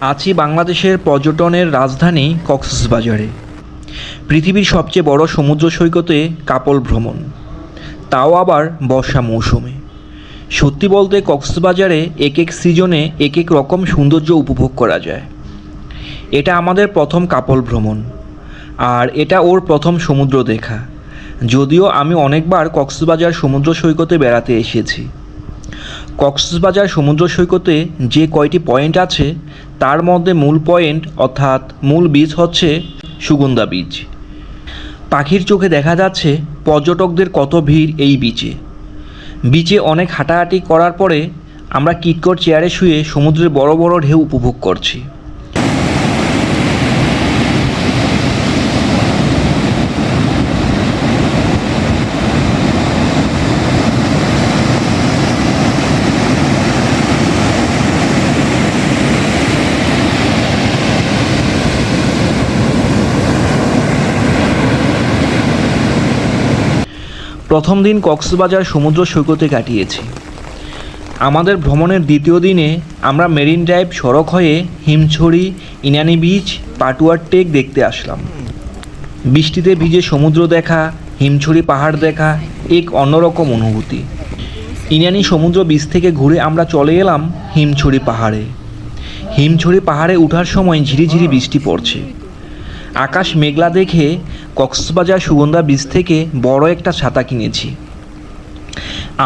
আছি বাংলাদেশের পর্যটনের রাজধানী কক্সবাজারে, পৃথিবীর সবচেয়ে বড় সমুদ্র সৈকতে কাপল ভ্রমণ। তাও আবার বর্ষা মৌসুমে। সত্যি বলতে কক্সবাজারে এক এক সিজনে এক এক রকম সৌন্দর্য উপভোগ করা যায়। এটা আমাদের প্রথম কাপল ভ্রমণ, আর এটা ওর প্রথম সমুদ্র দেখা। যদিও আমি অনেকবার কক্সবাজার সমুদ্র সৈকতে বেড়াতে এসেছি। কক্সবাজার সমুদ্র সৈকতে যে কয়টি পয়েন্ট আছে, তার মধ্যে মূল পয়েন্ট অর্থাৎ মূল বীজ হচ্ছে সুগন্ধা বীজ। পাখির চোখে দেখা যাচ্ছে পর্যটকদের কত ভিড় এই বিচে। বিচে অনেক হাঁটাহাঁটি করার পরে আমরা কিটকট চেয়ারে শুয়ে সমুদ্রের বড় বড় ঢেউ উপভোগ করছি। প্রথম দিন কক্সবাজার সমুদ্র সৈকতে কাটিয়েছি। আমাদের ভ্রমণের দ্বিতীয় দিনে আমরা মেরিন ড্রাইভ সড়ক হয়ে হিমছড়ি, ইনানি বিচ, পাটুয়ার টেক দেখতে আসলাম। বৃষ্টিতে ভিজে সমুদ্র দেখা, হিমছড়ি পাহাড় দেখা, এক অন্যরকম অনুভূতি। ইনানি সমুদ্র বীচ থেকে ঘুরে আমরা চলে এলাম হিমছড়ি পাহাড়ে। হিমছড়ি পাহাড়ে ওঠার সময় ঝিরিঝিরি বৃষ্টি পড়ছে। আকাশ মেঘলা দেখে কক্সবাজার সুগন্ধা বীচ থেকে বড় একটা ছাতা কিনেছি।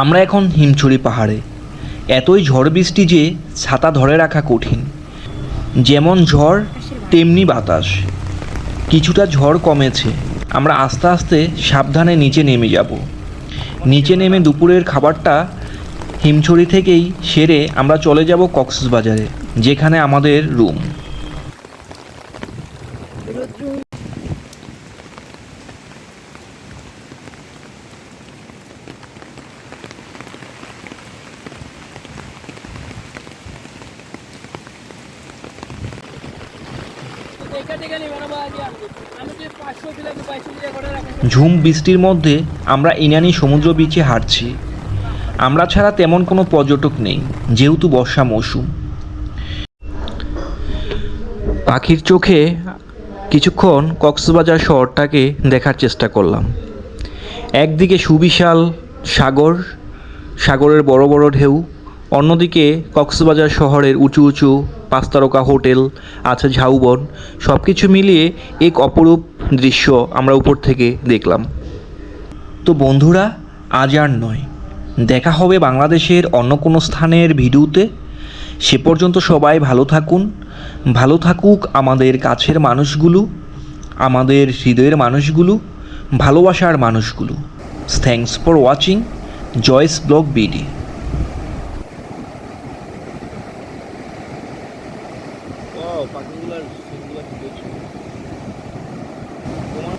আমরা এখন হিমছড়ি পাহাড়ে। এতই ঝড় বৃষ্টি যে ছাতা ধরে রাখা কঠিন। যেমন ঝড়, তেমনি বাতাস। কিছুটা ঝড় কমেছে। আমরা আস্তে আস্তে সাবধানে নিচে নেমে যাব। নিচে নেমে দুপুরের খাবারটা হিমছড়ি থেকেই সেরে আমরা চলে যাব কক্সবাজারে, যেখানে আমাদের রুম ঝুম বৃষ্টির মধ্যে আমরা ইনানি সমুদ্র বিচে হাঁটছি। আমরা ছাড়া তেমন কোনো পর্যটক নেই, যেহেতু বর্ষা মৌসুম। পাখির চোখে কিছুক্ষণ কক্সবাজার শহরটাকে দেখার চেষ্টা করলাম। একদিকে সুবিশাল সাগর, সাগরের বড় বড় ঢেউ অন্যদিকে কক্সবাজার শহরের উঁচু উঁচু পাঁচতারকা হোটেল আছে ঝাউবন সব কিছু মিলিয়ে এক অপরূপ দৃশ্য আমরা উপর থেকে দেখলাম। তো বন্ধুরা, আজ আর নয়। দেখা হবে বাংলাদেশের অন্য কোনো স্থানের ভিডিওতে। সে পর্যন্ত সবাই ভালো থাকুন। ভালো থাকুক আমাদের কাছের মানুষগুলো, আমাদের হৃদয়ের মানুষগুলো, ভালোবাসার মানুষগুলো। Thanks for watching Joy's blog BD পাখিগুলার সিনগুলো কি দেখছো তোমার